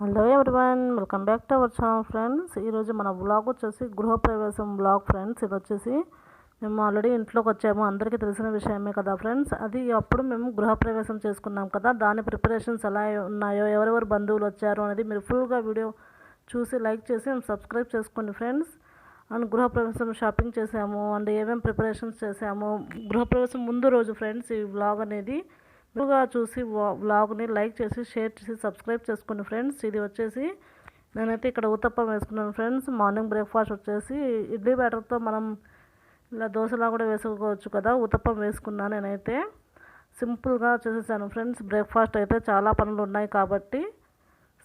Hello everyone welcome back to our channel friends. ఈరోజు మన blog వచ్చేసి గృహప్రవేశం బ్లాగ్ ఫ్రెండ్స్. ఇది వచ్చేసి మేము ఆల్రెడీ ఇంట్లోకి వచ్చాము. అందరికీ తెలిసిన విషయమే కదా ఫ్రెండ్స్. అది అప్పుడు మేము గృహప్రవేశం చేసుకున్నాం కదా. దాని ప్రిపరేషన్స్ ఎలా ఉన్నాయో ఎవరెవరు బంధువులు వచ్చారు అనేది మీరు ఫుల్గా వీడియో చూసి లైక్ చేసి సబ్స్క్రైబ్ చేసుకోండి ఫ్రెండ్స్. అండ్ గృహప్రవేశం షాపింగ్ చేసాము. అండ్ ఏమేమి ప్రిపరేషన్స్ చేసాము. గృహప్రవేశం ముందు రోజు ఫ్రెండ్స్ ఈ వ్లాగ్ అనేది ముందుగా చూసి వ్లాగ్ని లైక్ చేసి షేర్ చేసి సబ్స్క్రైబ్ చేసుకోండి ఫ్రెండ్స్. ఇది వచ్చేసి నేనైతే ఇక్కడ ఉత్తప్పం వేసుకున్నాను ఫ్రెండ్స్. మార్నింగ్ బ్రేక్ఫాస్ట్ వచ్చేసి ఇడ్లీ బ్యాటర్తో మనం ఇలా దోశలా కూడా వేసుకోవచ్చు కదా. ఉత్తప్పం వేసుకున్నాను నేనైతే. సింపుల్గా చేసేసాను ఫ్రెండ్స్. బ్రేక్ఫాస్ట్ అయితే చాలా పనులు ఉన్నాయి కాబట్టి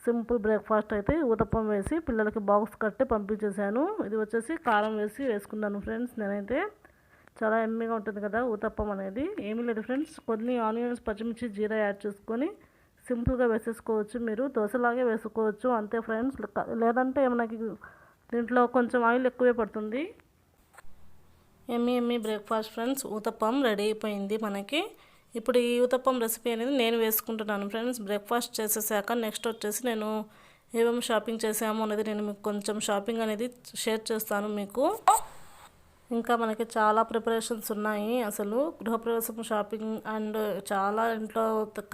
సింపుల్ బ్రేక్ఫాస్ట్ అయితే ఉతప్పం వేసి పిల్లలకి బాక్స్ కట్టి పంపించేశాను. ఇది వచ్చేసి కారం వేసి వేసుకున్నాను ఫ్రెండ్స్ నేనైతే. చాలా ఎమ్మిగా ఉంటుంది కదా ఊతప్పం అనేది. ఏమీ లేదు ఫ్రెండ్స్. కొన్ని ఆనియన్స్ పచ్చిమిర్చి జీరా యాడ్ చేసుకొని సింపుల్గా వేసేసుకోవచ్చు మీరు. దోశలాగే వేసుకోవచ్చు. అంతే ఫ్రెండ్స్. లేదంటే మనకి దీంట్లో కొంచెం ఆయిల్ ఎక్కువే పడుతుంది. ఎమ్మి ఎమ్మి బ్రేక్ఫాస్ట్ ఫ్రెండ్స్. ఊతప్పం రెడీ అయిపోయింది మనకి. ఇప్పుడు ఈ ఊతప్పం రెసిపీ అనేది నేను వేసుకుంటున్నాను ఫ్రెండ్స్. బ్రేక్ఫాస్ట్ చేసేసాక నెక్స్ట్ వచ్చేసి నేను ఏమేమి షాపింగ్ చేసాము అనేది నేను మీకు కొంచెం షాపింగ్ అనేది షేర్ చేస్తాను మీకు. ఇంకా మనకి చాలా ప్రిపరేషన్స్ ఉన్నాయి అసలు గృహప్రవేశం షాపింగ్ అండ్ చాలా ఇంట్లో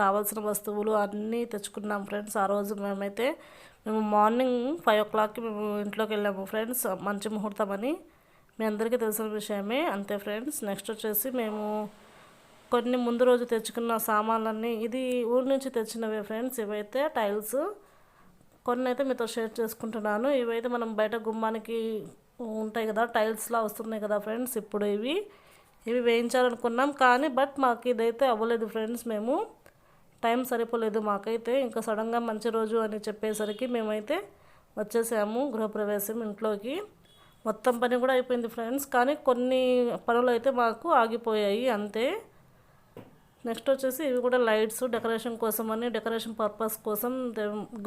కావాల్సిన వస్తువులు అన్నీ తెచ్చుకున్నాం ఫ్రెండ్స్. ఆ రోజు మేమైతే మేము మార్నింగ్ ఫైవ్ ఓ క్లాక్కి మేము ఇంట్లోకి వెళ్ళాము ఫ్రెండ్స్. మంచి ముహూర్తం అని మీ అందరికీ తెలిసిన విషయమే. అంతే ఫ్రెండ్స్. నెక్స్ట్ వచ్చేసి మేము కొన్ని ముందు రోజు తెచ్చుకున్న సామాన్లన్నీ ఇది ఊరి నుంచి తెచ్చినవే ఫ్రెండ్స్. ఇవైతే టైల్స్. కొన్ని అయితే మీతో షేర్ చేసుకుంటున్నాను. ఇవైతే మనం బయట గుమ్మానికి ఉంటాయి కదా టైల్స్లా వస్తున్నాయి కదా ఫ్రెండ్స్ ఇప్పుడు ఇవి. ఇవి వేయించాలనుకున్నాం కానీ బట్ మాకు ఇదైతే అవ్వలేదు ఫ్రెండ్స్ మేము. టైం సరిపోలేదు మాకైతే. ఇంకా సడన్గా మంచి రోజు అని చెప్పేసరికి మేమైతే వచ్చేసాము గృహప్రవేశం ఇంట్లోకి. మొత్తం పని కూడా అయిపోయింది ఫ్రెండ్స్. కానీ కొన్ని పనులు అయితే మాకు ఆగిపోయాయి అంతే. నెక్స్ట్ వచ్చేసి ఇవి కూడా లైట్స్ డెకరేషన్ కోసం అని డెకరేషన్ పర్పస్ కోసం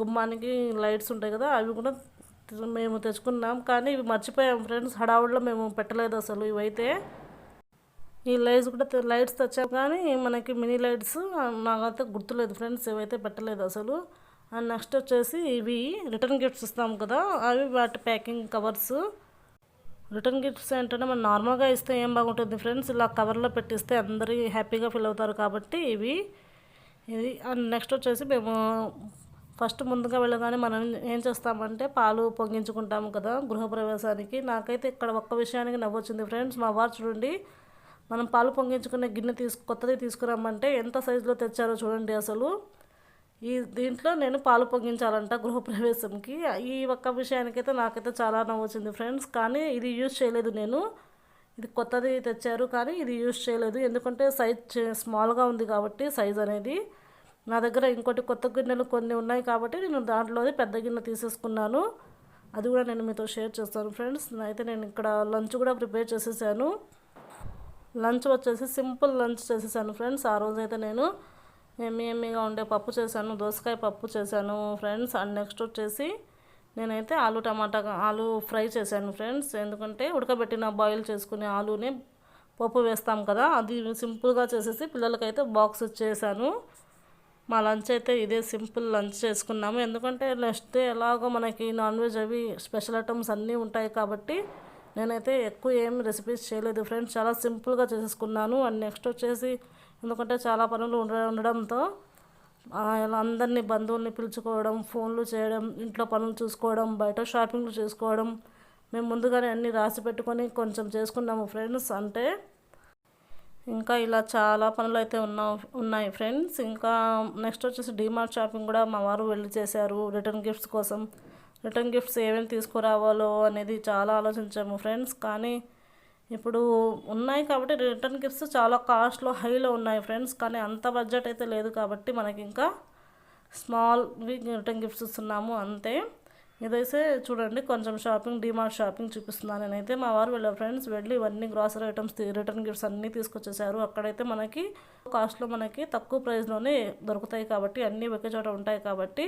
గుమ్మానికి లైట్స్ ఉంటాయి కదా అవి కూడా మేము తెచ్చుకున్నాం కానీ ఇవి మర్చిపోయాం ఫ్రెండ్స్. హడావుడిలో మేము పెట్టలేదు అసలు ఇవైతే. ఈ లైట్స్ కూడా లైట్స్ తెచ్చాం కానీ మనకి మినీ లైట్స్ నాకైతే గుర్తులేదు ఫ్రెండ్స్ ఇవైతే పెట్టలేదు అసలు. అండ్ నెక్స్ట్ వచ్చేసి ఇవి రిటర్న్ గిఫ్ట్స్ ఇస్తాం కదా అవి వాటి ప్యాకింగ్ కవర్స్. రిటర్న్ గిఫ్ట్స్ ఏంటంటే మనం నార్మల్గా ఇస్తే ఏం బాగుంటుంది ఫ్రెండ్స్ ఇలా కవర్లో పెట్టిస్తే అందరూ హ్యాపీగా ఫీల్ అవుతారు కాబట్టి ఇవి. ఇది అండ్ నెక్స్ట్ వచ్చేసి మేము ఫస్ట్ ముందుగా వెళ్ళగానే మనం ఏం చేస్తామంటే పాలు పొంగించుకుంటాము కదా గృహప్రవేశానికి. నాకైతే ఇక్కడ ఒక్క విషయానికి నవ్వొచ్చింది ఫ్రెండ్స్. మా వారు చూడండి మనం పాలు పొంగించుకునే గిన్నె తీసు కొత్తది తీసుకురామంటే ఎంత సైజులో తెచ్చారో చూడండి అసలు. ఈ దీంట్లో నేను పాలు పొంగించాలంట గృహప్రవేశంకి. ఈ ఒక్క విషయానికైతే నాకైతే చాలా నవ్వొచ్చింది ఫ్రెండ్స్. కానీ ఇది యూజ్ చేయలేదు నేను. ఇది కొత్తది తెచ్చారు కానీ ఇది యూజ్ చేయలేదు. ఎందుకంటే సైజ్ స్మాల్గా ఉంది కాబట్టి సైజ్ అనేది. నా దగ్గర ఇంకోటి కొత్త గిన్నెలు కొన్ని ఉన్నాయి కాబట్టి నేను దాంట్లోది పెద్ద గిన్నె తీసేసుకున్నాను. అది కూడా నేను మీతో షేర్ చేస్తాను ఫ్రెండ్స్. అయితే నేను ఇక్కడ లంచ్ కూడా ప్రిపేర్ చేసేసాను. లంచ్ వచ్చేసి సింపుల్ లంచ్ చేసేసాను ఫ్రెండ్స్. ఆ రోజైతే నేను ఎమ్మి ఎమ్మిగా ఉండే పప్పు చేశాను దోసకాయ పప్పు చేశాను ఫ్రెండ్స్. అండ్ నెక్స్ట్ వచ్చేసి నేనైతే ఆలు టమాటా ఆలు ఫ్రై చేశాను ఫ్రెండ్స్. ఎందుకంటే ఉడకబెట్టిన బాయిల్ చేసుకునే ఆలుని పప్పు వేస్తాం కదా అది సింపుల్గా చేసేసి పిల్లలకైతే బాక్స్ ఇచ్చేసాను. మా లంచ్ అయితే ఇదే సింపుల్ లంచ్ చేసుకున్నాము. ఎందుకంటే నెక్స్ట్ డే ఎలాగో మనకి నాన్ వెజ్ అవి స్పెషల్ ఐటమ్స్ అన్నీ ఉంటాయి కాబట్టి నేనైతే ఎక్కువ ఏం రెసిపీస్ చేయలేదు ఫ్రెండ్స్. చాలా సింపుల్గా చేసేసుకున్నాను. అండ్ నెక్స్ట్ వచ్చేసి ఎందుకంటే చాలా పనులు ఉండడంతో అందరినీ బంధువుల్ని పిలుచుకోవడం ఫోన్లు చేయడం ఇంట్లో పనులు చూసుకోవడం బయట షాపింగ్లు చేసుకోవడం మేము ముందుగానే అన్నీ రాసి పెట్టుకొని కొంచెం చేసుకున్నాము ఫ్రెండ్స్. అంటే ఇంకా ఇలా చాలా పనులు అయితే ఉన్నా ఉన్నాయి ఫ్రెండ్స్. ఇంకా నెక్స్ట్ వచ్చేసి డిమార్ట్ షాపింగ్ కూడా మా వారు వెళ్ళి చేశారు రిటర్న్ గిఫ్ట్స్ కోసం. రిటర్న్ గిఫ్ట్స్ ఏమేమి తీసుకురావాలో అనేది చాలా ఆలోచించాము ఫ్రెండ్స్. కానీ ఇప్పుడు ఉన్నాయి కాబట్టి రిటర్న్ గిఫ్ట్స్ చాలా కాస్ట్లో హైలో ఉన్నాయి ఫ్రెండ్స్. కానీ అంత బడ్జెట్ అయితే లేదు కాబట్టి మనకి ఇంకా స్మాల్ రిటర్న్ గిఫ్ట్స్ ఇస్తున్నాము అంతే. ఇదైతే చూడండి కొంచెం షాపింగ్ డిమార్ట్ షాపింగ్ చూపిస్తున్నాను నేనైతే. మా వారు వెళ్ళారు ఫ్రెండ్స్ వెళ్ళి ఇవన్నీ గ్రాసరీ ఐటమ్స్ రిటర్న్ గిఫ్ట్స్ అన్నీ తీసుకొచ్చేసారు. అక్కడైతే మనకి కాస్ట్లో మనకి తక్కువ ప్రైస్లోనే దొరుకుతాయి కాబట్టి అన్నీ ఒకే చోట ఉంటాయి కాబట్టి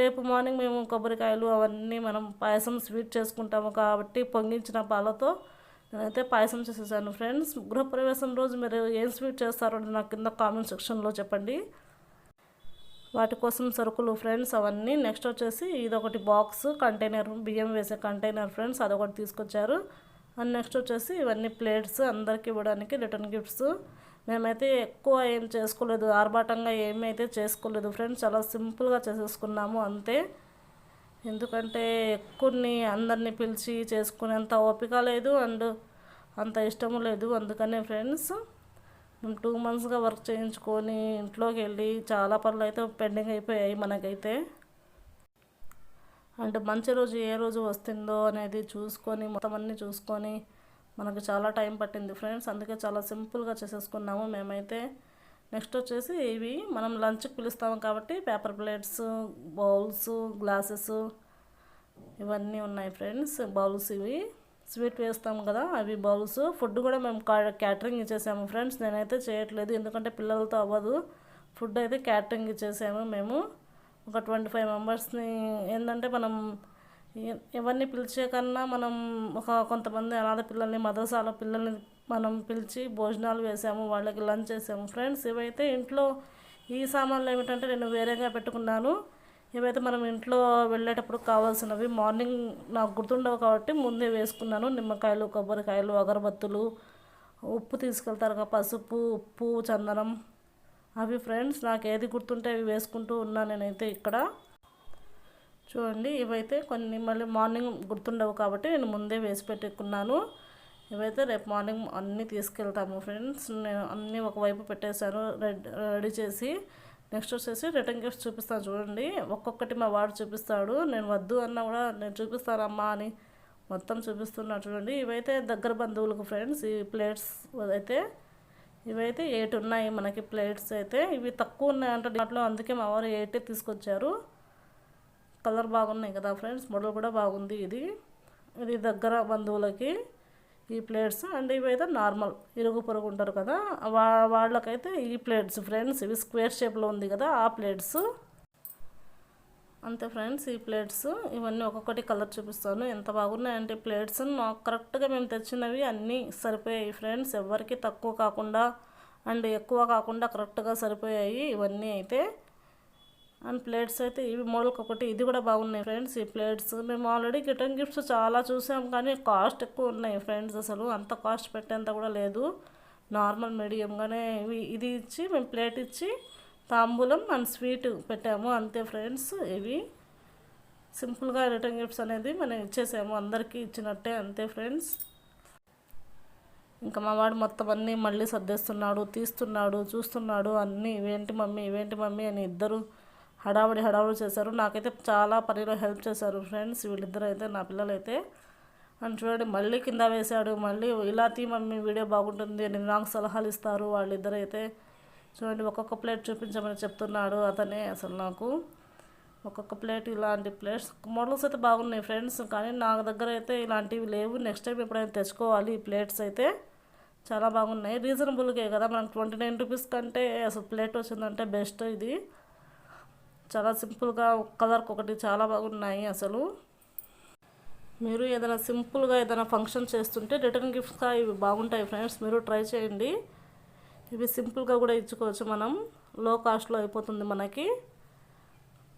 రేపు మార్నింగ్ మేము కొబ్బరికాయలు అవన్నీ మనం పాయసం స్వీట్ చేసుకుంటాము కాబట్టి పొంగించిన పాలతో నేనైతే పాయసం చేసేసాను. ఫ్రెండ్స్ గృహప్రవేశం రోజు మీరు ఏం స్వీట్ చేస్తారో నాకు కింద కామెంట్ సెక్షన్లో చెప్పండి. వాటి కోసం సరుకులు ఫ్రెండ్స్ అవన్నీ నెక్స్ట్ వచ్చేసి ఇదొకటి బాక్స్ కంటైనర్ బియ్యం వేసే కంటైనర్ ఫ్రెండ్స్ అదొకటి తీసుకొచ్చారు. అండ్ నెక్స్ట్ వచ్చేసి ఇవన్నీ ప్లేట్స్ అందరికి ఇవ్వడానికి రిటర్న్ గిఫ్ట్స్ మేమైతే ఎక్కువ ఏం చేసుకోలేదు ఆర్భాటంగా ఏమైతే చేసుకోలేదు ఫ్రెండ్స్ చాలా సింపుల్గా చేసేసుకున్నాము అంతే. ఎందుకంటే ఎక్కువని అందరినీ పిలిచి చేసుకునేంత ఓపిక లేదు అండ్ అంత ఇష్టము లేదు అందుకనే ఫ్రెండ్స్ టూ మంత్స్గా వర్క్ చేయించుకొని ఇంట్లోకి వెళ్ళి చాలా పనులు అయితే పెండింగ్ అయిపోయాయి మనకైతే. అంటే మంచి రోజు ఏ రోజు వస్తుందో అనేది చూసుకొని మొత్తం అన్నీ చూసుకొని మనకు చాలా టైం పట్టింది ఫ్రెండ్స్ అందుకే చాలా సింపుల్గా చేసేసుకున్నాము మేమైతే. నెక్స్ట్ వచ్చేసి ఇవి మనం లంచ్కి పిలుస్తాము కాబట్టి పేపర్ ప్లేట్స్ బౌల్స్ గ్లాసెస్ ఇవన్నీ ఉన్నాయి ఫ్రెండ్స్ బౌల్స్ ఇవి. స్వీట్ వేస్తాం కదా అవి బౌల్స్. ఫుడ్ కూడా మేము క్యాటరింగ్ ఇచ్చేసాము ఫ్రెండ్స్. నేనైతే చేయట్లేదు ఎందుకంటే పిల్లలతో అవ్వదు. ఫుడ్ అయితే క్యాటరింగ్ ఇచ్చేసాము మేము. ఒక ట్వంటీ ఫైవ్ మెంబర్స్ని ఏంటంటే మనం ఎవరిని పిలిచే కన్నా మనం ఒక కొంతమంది అనాథ పిల్లల్ని మదర్సాల పిల్లల్ని మనం పిలిచి భోజనాలు వేసాము వాళ్ళకి లంచ్ చేసాము. ఫ్రెండ్స్ ఇవైతే ఇంట్లో ఈ సామాన్లు ఏమిటంటే నేను వేరేగా పెట్టుకున్నాను. ఇవైతే మనం ఇంట్లో వెళ్ళేటప్పుడు కావాల్సినవి మార్నింగ్ నాకు గుర్తుండవు కాబట్టి ముందే వేసుకున్నాను. నిమ్మకాయలు కొబ్బరికాయలు అగరబత్తులు ఉప్పు తీసుకెళ్తారు కదా పసుపు ఉప్పు చందనం. అవి ఫ్రెండ్స్ నాకు ఏది గుర్తుంటే అవి వేసుకుంటూ ఉన్నాను నేనైతే ఇక్కడ. చూడండి ఇవైతే కొన్ని మళ్ళీ మార్నింగ్ గుర్తుండవు కాబట్టి నేను ముందే వేసి పెట్టుకున్నాను. ఇవైతే రేపు మార్నింగ్ అన్నీ తీసుకెళ్తాము ఫ్రెండ్స్. నేను అన్నీ ఒకవైపు పెట్టేశాను రెడ్ రెడీ చేసి. నెక్స్ట్ వచ్చేసి రిటర్న్ గిఫ్ట్స్ చూపిస్తాను చూడండి. ఒక్కొక్కటి మా వాడు చూపిస్తాడు. నేను వద్దు అన్నా కూడా నేను చూపిస్తానమ్మా అని మొత్తం చూపిస్తున్నాడు చూడండి. ఇవైతే దగ్గర బంధువులకు ఫ్రెండ్స్ ఈ ప్లేట్స్ అయితే ఇవైతే ఎయిట్ ఉన్నాయి మనకి ప్లేట్స్ అయితే. ఇవి తక్కువ ఉన్నాయంటే దాంట్లో అందుకే మా వారు ఎయిటే తీసుకొచ్చారు. కలర్ బాగున్నాయి కదా ఫ్రెండ్స్ మోడల్ కూడా బాగుంది ఇది. ఇది దగ్గర బంధువులకి ఈ ప్లేట్స్ అండ్ ఇవైతే నార్మల్ ఇరుగు పొరుగు ఉంటారు కదా వా వాళ్ళకైతే ఈ ప్లేట్స్ ఫ్రెండ్స్ ఇవి స్క్వేర్ షేప్లో ఉంది కదా ఆ ప్లేట్స్. అంతే ఫ్రెండ్స్ ఈ ప్లేట్స్ ఇవన్నీ ఒక్కొక్కటి కలర్ చూపిస్తాను. ఎంత బాగున్నాయంటే ప్లేట్స్ నాకు కరెక్ట్గా మేము తెచ్చినవి అన్నీ సరిపోయాయి ఫ్రెండ్స్. ఎవరికి తక్కువ కాకుండా అండ్ ఎక్కువ కాకుండా కరెక్ట్గా సరిపోయాయి ఇవన్నీ అయితే. అండ్ ప్లేట్స్ అయితే ఇవి మోడల్కి ఒకటి ఇది కూడా బాగున్నాయి ఫ్రెండ్స్. ఈ ప్లేట్స్ మేము ఆల్రెడీ రిటర్న్ గిఫ్ట్స్ చాలా చూసాం కానీ కాస్ట్ ఎక్కువ ఉన్నాయి ఫ్రెండ్స్ అసలు. అంత కాస్ట్ పెట్టేంత కూడా లేదు. నార్మల్ మీడియంగానే ఇవి ఇది ఇచ్చి మేము ప్లేట్ ఇచ్చి తాంబూలం అండ్ స్వీట్ పెట్టాము. అంతే ఫ్రెండ్స్ ఇవి. సింపుల్గా రిటర్న్ గిఫ్ట్స్ అనేది మనం ఇచ్చేసాము. అందరికీ ఇచ్చినట్టే అంతే ఫ్రెండ్స్. ఇంకా మా వాడు మొత్తం అన్నీ మళ్ళీ సర్దేస్తున్నాడు తీస్తున్నాడు చూస్తున్నాడు. అన్నీ ఇవేంటి మమ్మీ ఇవేంటి మమ్మీ అని ఇద్దరు హడావుడి హడావుడి చేశారు. నాకైతే చాలా పనిలో హెల్ప్ చేశారు ఫ్రెండ్స్. వీళ్ళిద్దరు అయితే నా పిల్లలైతే. అని చూడండి మళ్ళీ కింద వేశాడు. మళ్ళీ ఇలా తీ మమ్మీ వీడియో బాగుంటుంది అని నాకు సలహాలు ఇస్తారు వాళ్ళిద్దరైతే అయితే. చూడండి ఒక్కొక్క ప్లేట్ చూపించమని చెప్తున్నాడు అతనే అసలు నాకు. ఒక్కొక్క ప్లేట్ ఇలాంటి ప్లేట్స్. మోడల్స్ అయితే బాగున్నాయి ఫ్రెండ్స్ కానీ నా దగ్గర అయితే ఇలాంటివి లేవు. నెక్స్ట్ టైం ఎప్పుడైనా తెచ్చుకోవాలి ఈ ప్లేట్స్ అయితే. చాలా బాగున్నాయి. రీజనబుల్గా కదా మనకు ట్వంటీ నైన్ రూపీస్ కంటే అసలు ప్లేట్ వచ్చిందంటే బెస్ట్ ఇది. చాలా సింపుల్గా కలర్కి ఒకటి చాలా బాగున్నాయి అసలు. మీరు ఏదైనా సింపుల్గా ఏదైనా ఫంక్షన్ చేస్తుంటే రిటర్న్ గిఫ్ట్స్గా ఇవి బాగుంటాయి ఫ్రెండ్స్. మీరు ట్రై చేయండి. ఇవి సింపుల్గా కూడా ఇచ్చుకోవచ్చు మనం. లో కాస్ట్లో అయిపోతుంది మనకి.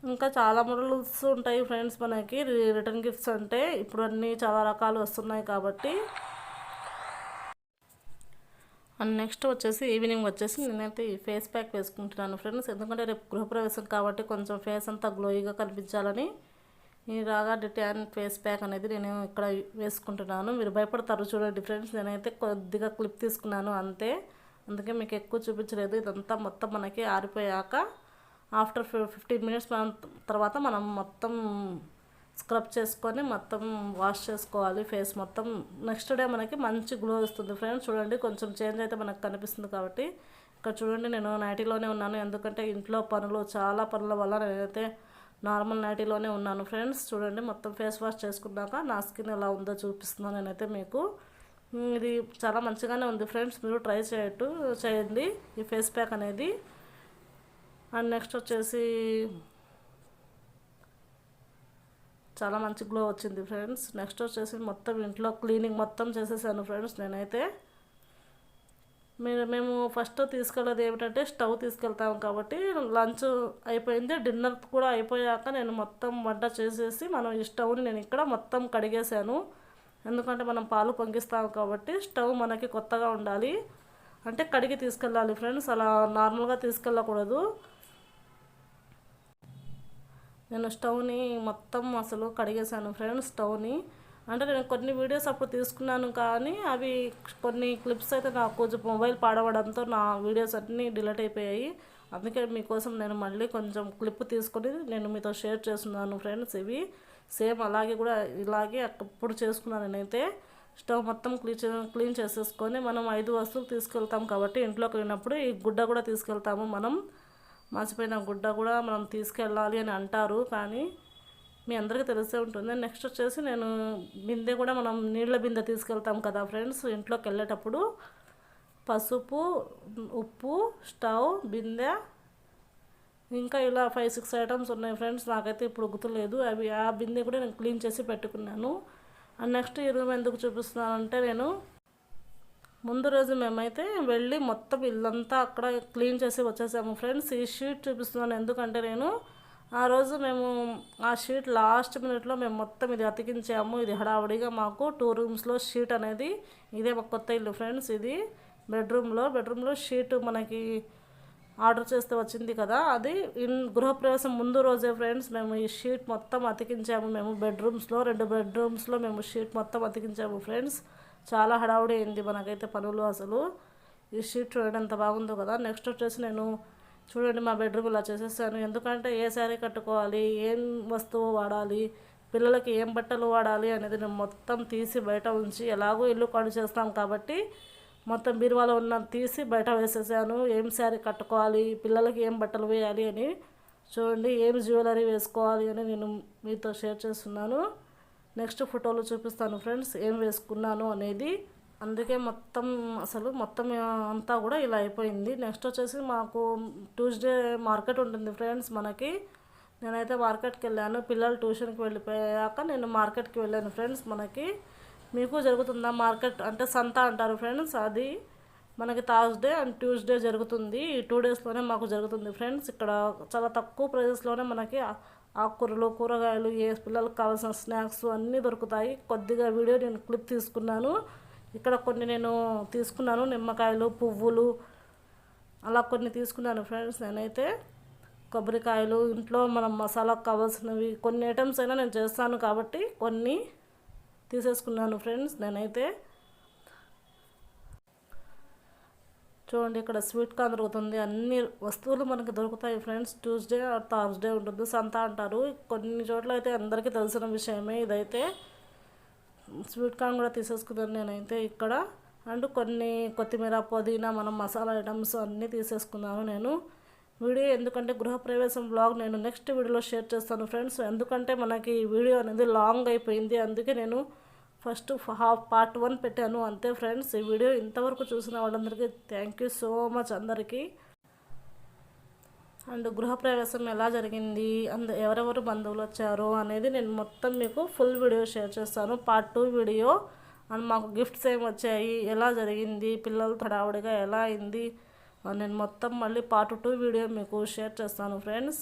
ఇంకా చాలా మోడల్స్ ఉంటాయి ఫ్రెండ్స్ మనకి. రిటర్న్ గిఫ్ట్స్ అంటే ఇప్పుడు అన్నీ చాలా రకాలు వస్తున్నాయి కాబట్టి అండ్ నెక్స్ట్ వచ్చేసి ఈవినింగ్ వచ్చేసి నేనైతే ఈ ఫేస్ ప్యాక్ వేసుకుంటున్నాను ఫ్రెండ్స్. ఎందుకంటే రేపు గృహప్రవేశం కాబట్టి కొంచెం ఫేస్ అంతా గ్లోయిగా కనిపించాలని ఈ రాగా డిటాన్ ఫేస్ ప్యాక్ అనేది నేను ఇక్కడ వేసుకుంటున్నాను. మీరు భయపడతారు చూడండి ఫ్రెండ్స్. నేనైతే కొద్దిగా క్లిప్ తీసుకున్నాను అంతే. అందుకే మీకు ఎక్కువ చూపించలేదు. ఇదంతా మొత్తం మనకి ఆరిపోయాక ఆఫ్టర్ ఫిఫ్టీన్ మినిట్స్ తర్వాత మనం మొత్తం స్క్రబ్ చేసుకొని మొత్తం వాష్ చేసుకోవాలి. ఫేస్ మొత్తం నెక్స్ట్ డే మనకి మంచి గ్లో వస్తుంది ఫ్రెండ్స్. చూడండి కొంచెం చేంజ్ అయితే మనకు కనిపిస్తుంది కాబట్టి. ఇక్కడ చూడండి నేను నైటీలోనే ఉన్నాను. ఎందుకంటే ఇంట్లో పనులు చాలా పనుల వల్ల నేనైతే నార్మల్ నైటీలోనే ఉన్నాను ఫ్రెండ్స్. చూడండి మొత్తం ఫేస్ వాష్ చేసుకున్నాక నా స్కిన్ ఎలా ఉందో చూపిస్తున్నాను నేనైతే మీకు. ఇది చాలా మంచిగానే ఉంది ఫ్రెండ్స్. మీరు ట్రై చేయట్టు చేయండి ఈ ఫేస్ ప్యాక్ అనేది. అండ్ నెక్స్ట్ వచ్చేసి చాలా మంచి గ్లో వచ్చింది ఫ్రెండ్స్. నెక్స్ట్ వచ్చేసి మొత్తం ఇంట్లో క్లీనింగ్ మొత్తం చేసేసాను ఫ్రెండ్స్ నేనైతే. మీరు మేము ఫస్ట్ తీసుకెళ్ళేది ఏమిటంటే స్టవ్ తీసుకెళ్తాం కాబట్టి లంచ్ అయిపోయింది డిన్నర్ కూడా అయిపోయాక నేను మొత్తం వంట చేసేసి మనం ఈ స్టవ్ని నేను ఇక్కడ మొత్తం కడిగేశాను. ఎందుకంటే మనం పాలు పొంగిస్తాం కాబట్టి స్టవ్ మనకి కొత్తగా ఉండాలి. అంటే కడిగి తీసుకెళ్ళాలి ఫ్రెండ్స్ అలా నార్మల్గా తీసుకెళ్ళకూడదు. నేను స్టవ్ని మొత్తం అసలు కడిగేశాను ఫ్రెండ్స్ స్టవ్ని. అంటే నేను కొన్ని వీడియోస్ అప్పుడు తీసుకున్నాను కానీ అవి కొన్ని క్లిప్స్ అయితే నాకు కొంచెం మొబైల్ పాడవడంతో నా వీడియోస్ అన్నీ డిలీట్ అయిపోయాయి. అందుకే మీకోసం నేను మళ్ళీ కొంచెం క్లిప్ తీసుకొని నేను మీతో షేర్ చేస్తున్నాను ఫ్రెండ్స్ ఇవి. సేమ్ అలాగే కూడా ఇలాగే అప్పుడు చేసుకున్నాను నేనైతే. స్టవ్ మొత్తం క్లీన్ క్లీన్ చేసేసుకొని మనం ఐదు వస్తువులు తీసుకెళ్తాం కాబట్టి ఇంట్లోకి వెళ్ళినప్పుడు ఈ గుడ్డ కూడా తీసుకెళ్తాము మనం. మర్చిపోయిన గుడ్డ కూడా మనం తీసుకెళ్ళాలి అని అంటారు కానీ మీ అందరికీ తెలిసే ఉంటుంది. నెక్స్ట్ వచ్చేసి నేను బిందె కూడా మనం నీళ్ళ బిందె తీసుకెళ్తాం కదా ఫ్రెండ్స్. ఇంట్లోకి వెళ్ళేటప్పుడు పసుపు ఉప్పు స్టవ్ బిందె ఇంకా ఇలా ఫైవ్ సిక్స్ ఐటమ్స్ ఉన్నాయి ఫ్రెండ్స్. నాకైతే ఇప్పుడు గుర్తులేదు. అవి ఆ బిందె కూడా నేను క్లీన్ చేసి పెట్టుకున్నాను. అండ్ నెక్స్ట్ ఈ రూమ్ ఎందుకు చూపిస్తున్నానంటే నేను ముందు రోజు మేమైతే వెళ్ళి మొత్తం ఇల్లంతా అక్కడ క్లీన్ చేసి వచ్చేసాము ఫ్రెండ్స్. ఈ షీట్ చూపిస్తున్నాను ఎందుకంటే నేను ఆ రోజు మేము ఆ షీట్ లాస్ట్ మినిట్లో మేము మొత్తం ఇది అతికించాము. ఇది హడావుడిగా మాకు టూ రూమ్స్లో షీట్ అనేది ఇదే మా కొత్త ఇల్లు ఫ్రెండ్స్. ఇది బెడ్రూమ్లో. బెడ్రూమ్లో షీట్ మనకి ఆర్డర్ చేస్తే వచ్చింది కదా అది ఇన్ గృహప్రవేశం ముందు రోజే ఫ్రెండ్స్ మేము ఈ షీట్ మొత్తం అతికించాము. మేము బెడ్రూమ్స్లో రెండు బెడ్రూమ్స్లో మేము షీట్ మొత్తం అతికించాము ఫ్రెండ్స్. చాలా హడావుడి అయింది మనకైతే పనులు అసలు. ఈ షీట్ చూడండి ఎంత బాగుందో కదా. నెక్స్ట్ వచ్చేసి నేను చూడండి మా బెడ్రూమ్ ఇలా చేసేసాను. ఎందుకంటే ఏ శారీ కట్టుకోవాలి ఏం వస్తువు వాడాలి పిల్లలకి ఏం బట్టలు వాడాలి అనేది నేను మొత్తం తీసి బయట ఉంచి ఎలాగో ఇల్లు కాడు చేస్తాం కాబట్టి మొత్తం బీరువాలో ఉన్న తీసి బయట వేసేసాను. ఏం శారీ కట్టుకోవాలి పిల్లలకి ఏం బట్టలు వేయాలి అని చూడండి ఏం జ్యువెలరీ వేసుకోవాలి అని నేను మీతో షేర్ చేస్తున్నాను. నెక్స్ట్ ఫోటోలు చూపిస్తాను ఫ్రెండ్స్ ఏం వేసుకున్నాను అనేది. అందుకే మొత్తం అసలు మొత్తం అంతా కూడా ఇలా అయిపోయింది. నెక్స్ట్ వచ్చేసి మాకు ట్యూస్డే మార్కెట్ ఉంటుంది ఫ్రెండ్స్ మనకి. నేనైతే మార్కెట్కి వెళ్ళాను పిల్లలు ట్యూషన్కి వెళ్ళిపోయాక నేను మార్కెట్కి వెళ్ళాను ఫ్రెండ్స్ మనకి. మీకు జరుగుతుందా మార్కెట్ అంటే సంత అంటారు ఫ్రెండ్స్. అది మనకి థర్స్డే అండ్ ట్యూస్డే జరుగుతుంది. ఈ టూ డేస్లోనే మాకు జరుగుతుంది ఫ్రెండ్స్. ఇక్కడ చాలా తక్కువ ప్రైజెస్లోనే మనకి ఆకుకూరలు కూరగాయలు ఏ పిల్లలకు కావాల్సిన స్నాక్స్ అన్నీ దొరుకుతాయి. కొద్దిగా వీడియో నేను క్లిప్ తీసుకున్నాను. ఇక్కడ కొన్ని నేను తీసుకున్నాను. నిమ్మకాయలు పువ్వులు అలా కొన్ని తీసుకున్నాను ఫ్రెండ్స్ నేనైతే. కొబ్బరికాయలు ఇంట్లో మనం మసాలాకు కావాల్సినవి కొన్ని ఐటమ్స్ అయినా నేను చేస్తాను కాబట్టి కొన్ని తీసేసుకున్నాను ఫ్రెండ్స్ నేనైతే. చూడండి ఇక్కడ స్వీట్ కార్న్ దొరుకుతుంది. అన్ని వస్తువులు మనకి దొరుకుతాయి ఫ్రెండ్స్. ట్యూస్డే ఆర్ థర్స్డే ఉంటుంది సంత అంటారు. కొన్ని చోట్ల అయితే అందరికీ తెలిసిన విషయమే ఇదైతే. స్వీట్ కార్న్ కూడా తీసేసుకున్నాను నేనైతే ఇక్కడ. అండ్ కొన్ని కొత్తిమీర పుదీనా మనం మసాలా ఐటమ్స్ అన్నీ తీసేసుకున్నాను నేను. వీడియో ఎందుకంటే గృహప్రవేశం బ్లాగ్ నేను నెక్స్ట్ వీడియోలో షేర్ చేస్తాను ఫ్రెండ్స్ ఎందుకంటే మనకి వీడియో అనేది లాంగ్ అయిపోయింది. అందుకే నేను ఫస్ట్ హాఫ్ పార్ట్ వన్ పెట్టాను. అంతే ఫ్రెండ్స్ ఈ వీడియో ఇంతవరకు చూసిన వాళ్ళందరికీ థ్యాంక్ యూ సో మచ్ అందరికీ. అండ్ గృహప్రవేశం ఎలా జరిగింది? అండ్ ఎవరెవరు బంధువులు వచ్చారో? అనేది నేను మొత్తం మీకు ఫుల్ వీడియో షేర్ చేస్తాను. పార్ట్ టూ వీడియో అండ్ మాకు గిఫ్ట్స్ ఏమి వచ్చాయి? ఎలా జరిగింది? పిల్లలు తడావుడిగా ఎలా అయింది? నేను మొత్తం మళ్ళీ పార్ట్ టూ వీడియో మీకు షేర్ చేస్తాను ఫ్రెండ్స్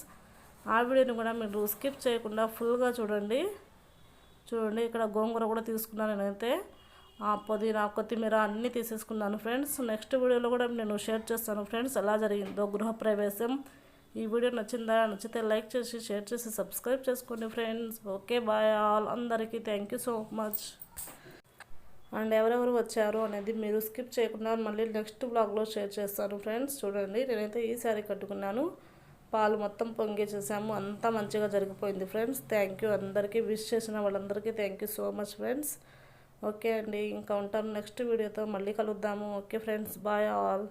ఆ వీడియోని కూడా మీరు స్కిప్ చేయకుండా ఫుల్గా చూడండి. చూడండి ఇక్కడ గోంగూర కూడా తీసుకున్నాను నేనైతే. పుదీనా కొత్తిమీర అన్నీ తీసేసుకున్నాను ఫ్రెండ్స్ నెక్స్ట్ వీడియోలో కూడా నేను షేర్ చేస్తాను ఫ్రెండ్స్ ఎలా జరిగిందో గృహప్రవేశం ఈ వీడియో నచ్చిందా? నచ్చితే లైక్ చేసి షేర్ చేసి సబ్స్క్రైబ్ చేసుకోండి ఫ్రెండ్స్ ఓకే బాయ్ ఆల్ అందరికీ thank you so much and ఎవరెవరు వచ్చారు అనేది మీరు స్కిప్ చేయకుండా మళ్ళీ నెక్స్ట్ బ్లాగ్లో షేర్ చేస్తాను. ఫ్రెండ్స్ చూడండి నేనైతే ఈ శారీ కట్టుకున్నాను. పాలు మొత్తం పొంగేసేసాము అంతా మంచిగా జరిగిపోయింది ఫ్రెండ్స్. థ్యాంక్ యూ అందరికీ విష్ చేసిన వాళ్ళందరికీ thank you so much friends. Okay అండి ఇంకా ఉంటాను నెక్స్ట్ వీడియోతో. మళ్ళీ కలుద్దాము. Okay friends bye all